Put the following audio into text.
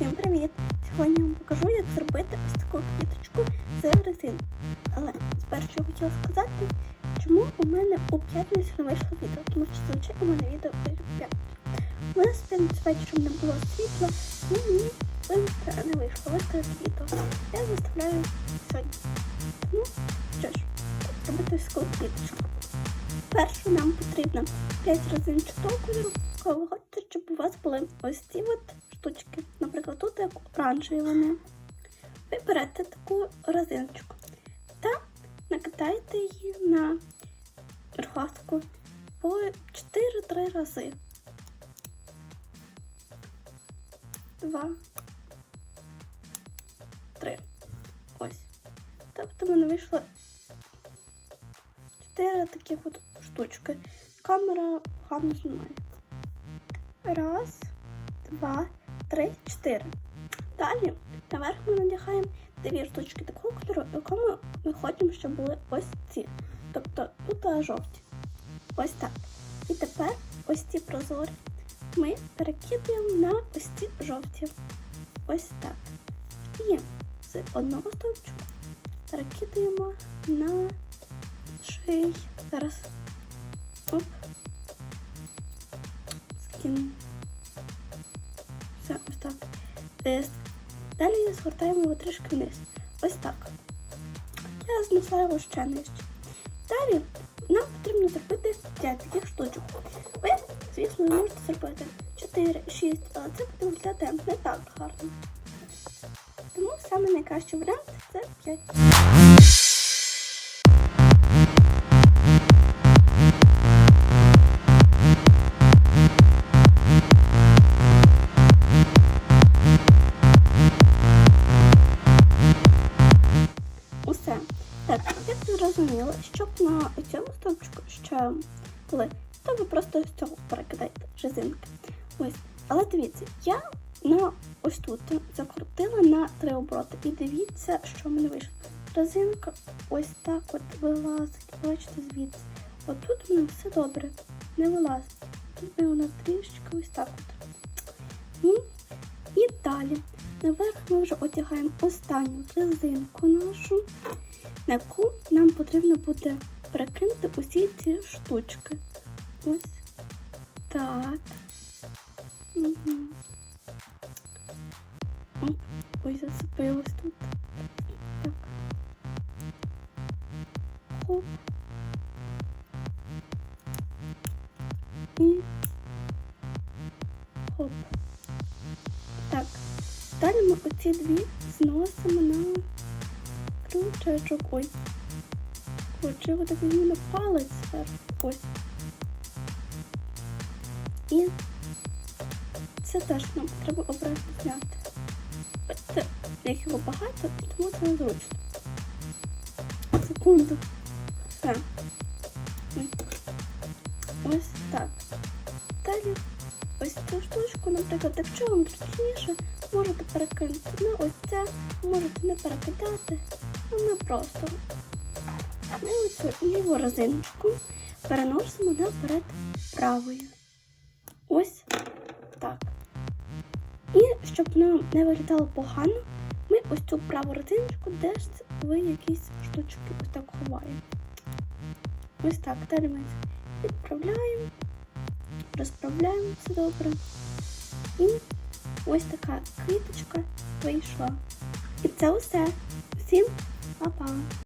Всім привіт! Сьогодні я вам покажу, як зробити ось таку квіточку з резин. Але спершу я хотіла сказати, чому у мене у п'ятницю не вийшло відео, тому що зазвичай у мене відео вийде в п'ятницю. У мене з п'ятниці вечором не було світла, ну мені виставити не вийшло виставити відео. Я заставляю сьогодні. Ну, що ж, зробити ось таку квіточку. Перше нам потрібно 5 розинчатого кольору, кого хочете, щоб у вас були ось ці от штучки. Тут як оранжеві вони. Ви берете таку розиночку та накидаєте її на розгастку по 4-3 рази. Два. Три. Ось. Тобто в мене вийшло чотири таких от штучки. Камера погано знімає. Раз, два, три, чотири. Далі наверх ми надягаємо дві штучки такого кольору, якому ми хочемо, щоб були ось ці. Тобто тут жовті. Ось так. І тепер ось ці прозорі ми перекидаємо на ось ці жовті. Ось так. І з одного стовпчика перекидаємо на ший. Зараз. Оп. Скину. Все, ось так. Далі згортаємо його трішки вниз. Ось так. Я знесла його ще нижче. Далі нам потрібно зробити 5 таких штучок. Ви, звісно, не можете зробити 4, 6, але це буде виглядати не так гарно. Тому саме найкращий варіант це 5. Зрозуміли, щоб на цьому стовпчику ще були, то ви просто з цього перекидаєте резинки. Ось. Але дивіться, я на ось тут закрутила на три обороти. І дивіться, що в мене вийшло. Резинка ось так от вилазить. Бачите звідси. Отут в мене все добре. Не вилазить. Тут вона трішечки ось так от. І далі. Наверх ми вже одягаємо останню резинку нашу, на яку нам потрібно буде перекинути усі ці штучки. Ось так. Угу. Оп, ой, зацепилась тут. Так. Хоп. І хоп. Так. Оці дві зносимо на крючечок. Ой. Коротше, його так візьму на палець зверху. Ось. І це теж нам треба обратно зняти. Бачите, як його багато, тому це незручно. Секунду. Все. Ось так. Ось цю штучку, наприклад, якщо вам зручніше, можете перекинути на ось це, можете не перекидати, а ми просто ми оцю ліву резиночку переносимо наперед правою. Ось так. І щоб нам не виглядало погано, ми ось цю праву резиночку десь ви якісь штучки ось так ховаємо. Ось так. Ми відправляємо, розправляємо все добре. І ось така квіточка вийшла. І це усе. Всім па-па!